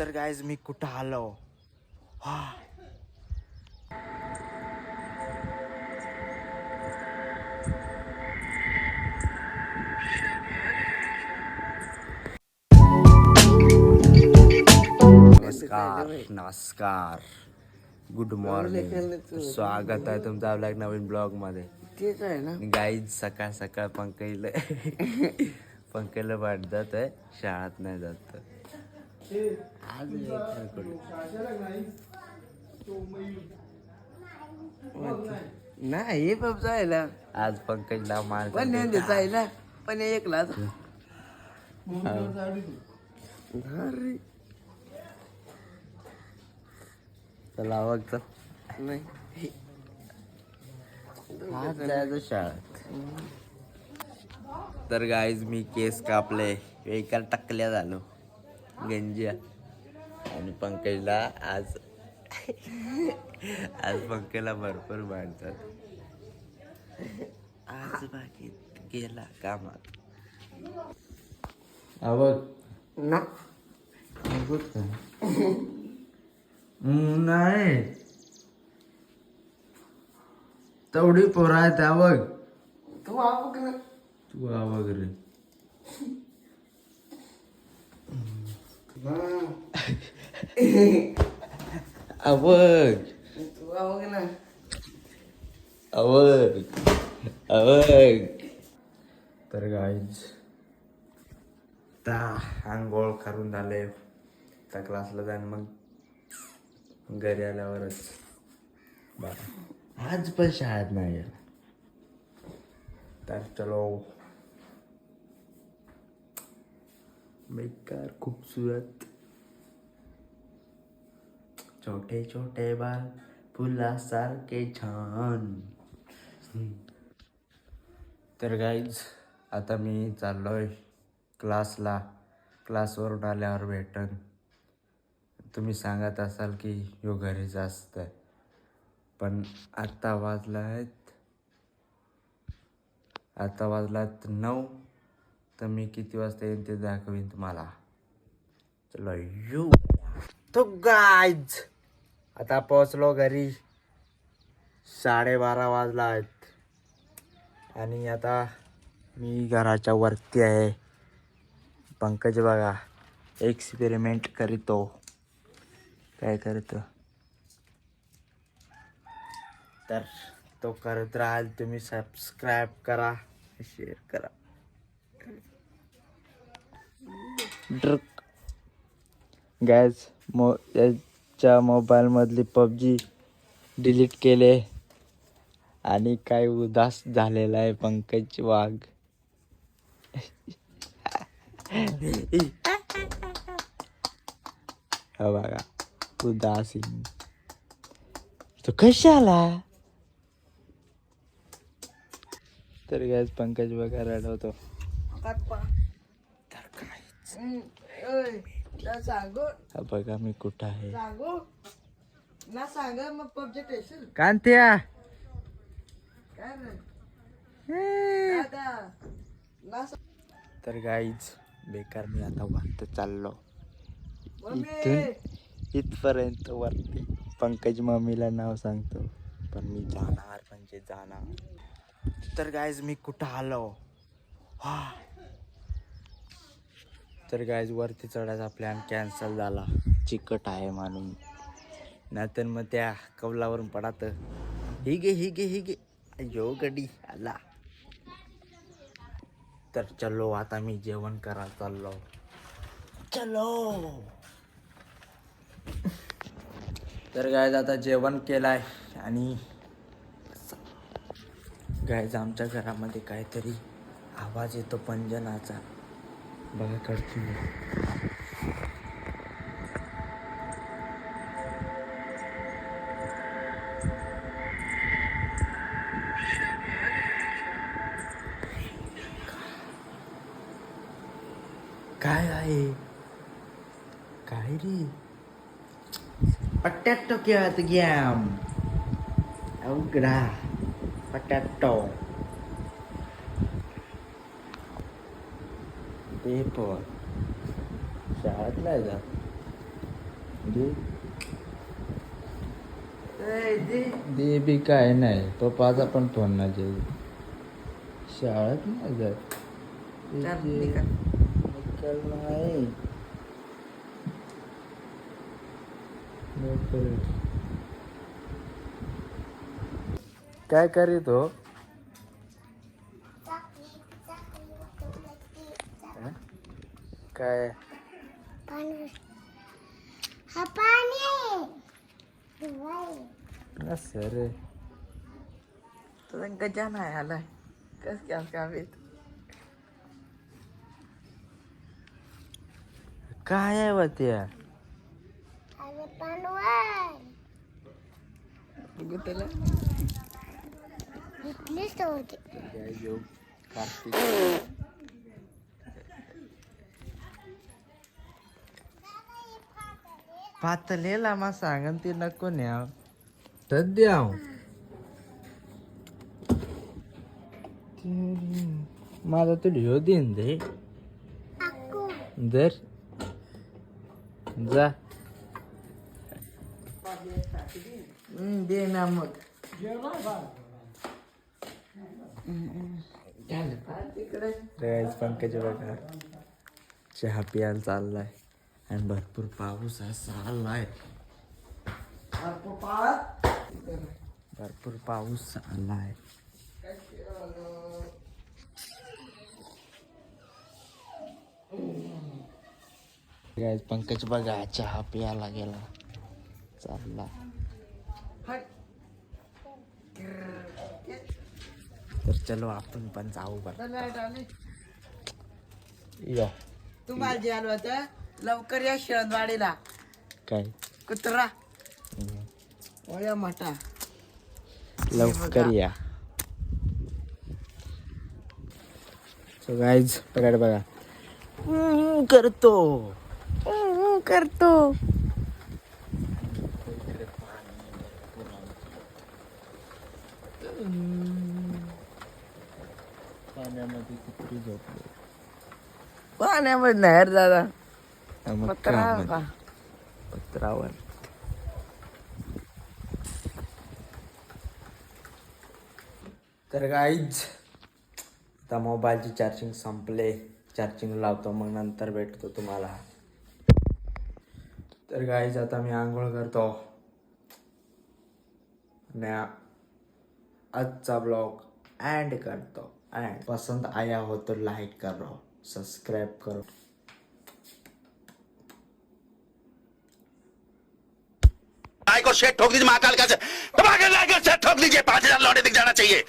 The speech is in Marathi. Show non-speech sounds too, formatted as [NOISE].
तर गायज मी कुठं आलो? हा. नमस्कार नमस्कार. गुड मॉर्निंग स्वागत आहे तुमचं आपल्या एक नवीन ब्लॉगमध्ये. तेच आहे ना? गाईज सकाळ सकाळ पंकजला [LAUGHS] पंकजला वाटत आहे शाळेत नाही जात. आज कुठे? नाही. बाप जायला. आज पंकजला मार पण नाही जायला. पण एकलाच अरे चला चल. नाही. आज जायचं शाळेत. तर गाईज मी केस कापले. एका टकल्या झालो. गंजिया. आणि पंकजला आज आज पंकजला भरपूर मारतात. आज बाकी गेला कामात. आवड. ना. नाही. तेवढी पोरं आहेत आवड. तू आवक ना तू आवग रे ना आवग आवग तर गाईज ता आंघोळ करून झाले त्या क्लासला जाईन मग घरी आल्यावरच बरं आज पण शाळेत नाही तर चलो बेकार खूबसूरत। छोटे छोटे बाल फुलासारखे छान। तर गाईज आता मी चाललोय क्लासला. क्लासवरून आल्यावर भेटन. तुम्ही सांगत असाल की यो घरीच असतं पण आत्ता वाजला आहेत आता वाजलात नऊ. तर मी किती वाजता येईन ते दाखवीन तुम्हाला. चलो यू. तो गायज आता पोचलो घरी. साडेबारा वाजला आहेत आणि आता मी घराच्या वरती आहे. पंकज बघा एक्सपेरिमेंट करीतो. काय करतो? तर तो करत राहाल तुम्ही सबस्क्राईब करा शेअर करा. ड्रक. गॅस मो याच्या मोबाईलमधली पबजी डिलीट केले. आणि काय उदास झालेला आहे पंकज वाघ. हो बघा उदासीन तो कशाला? तर गॅस पंकज बघा रडवतो. सांगू. हा बघा मी कुठं आहे. सांगू? ना सांग मग पबजी टेशन कांत्या. काय रे? दादा ना तर गाईज बेकार मी आता वरती चाललो. मम्मी! इथून इथपर्यंत वरती. पंकज मम्मीला नाव सांगतो. पण मी जाणार म्हणजे जाणार. तर गाईज मी कुठं आलो? हा. तर गायज वरती चढायचा प्लॅन कॅन्सल झाला. चिकट आहे म्हणून नाहीतर मग त्या कौलावरून पडात. ही गे ही गे ही गे यो गडी आला. तर चलो आता मी जेवण करा चाललो. चलो. तर गायज आता जेवण केलाय आणि गायज आमच्या घरामध्ये काहीतरी आवाज येतो पंजनाचा. बघा कडची काय आहे काय रे पटॅटो खेळत गॅम अवघडा पटॅटो पेपर शाळेत नाही जात दे दे बी काय नाही पप्पाचा पण फोन नाही जाईल शाळेत नाही जात. निकाल. निकाल नाही. काय करीत हं? काय? हा पाणी असं रे. तुझा गजा नाही आलाय. कस काय काम येत काय आहे बा त्या अरे पाणवर बघू त्याला इथलीच होती. कार्तिक. पातलेला मा सांगन ती नको न्याव. सध्या माझा तू ढ्यो देन दे. दर. जा. दे ना मग. पंकज बघा चहा प्यायला चाललाय. आणि भरपूर पाऊस असा आलाय भरपूर पाऊस आलाय गाईज पंकज बघा चहा प्यायला गेला चालला तर चलो आपण पण जाऊ बरं या तुम्हाला जे आलं होतं लवकर या शेणवाडीला काय? कुत्रा. ओया मोठा लवकर या. सो गाईज बघा बघा. हम्म, करतो. हम्म, करतो. पाण्यामध्ये कुत्री झोपले? पाण्यामध्ये नाही दादा. मग? पत्रावर तर गाईज आता मोबाईलची चार्जिंग संपले. चार्जिंग लावतो मग नंतर भेटतो तुम्हाला. तर गाईज आता मी आंघोळ करतो. आणि आजचा ब्लॉग एंड करतो. एंड पसंद आया हो तो लाइक करो सब्सक्राइब करो. भाई को शेट ठोक दीजिए महाकाल का से दबा के लाकर शेट ठोक दीजिए पांच हजार लौटे दिख जाना चाहिए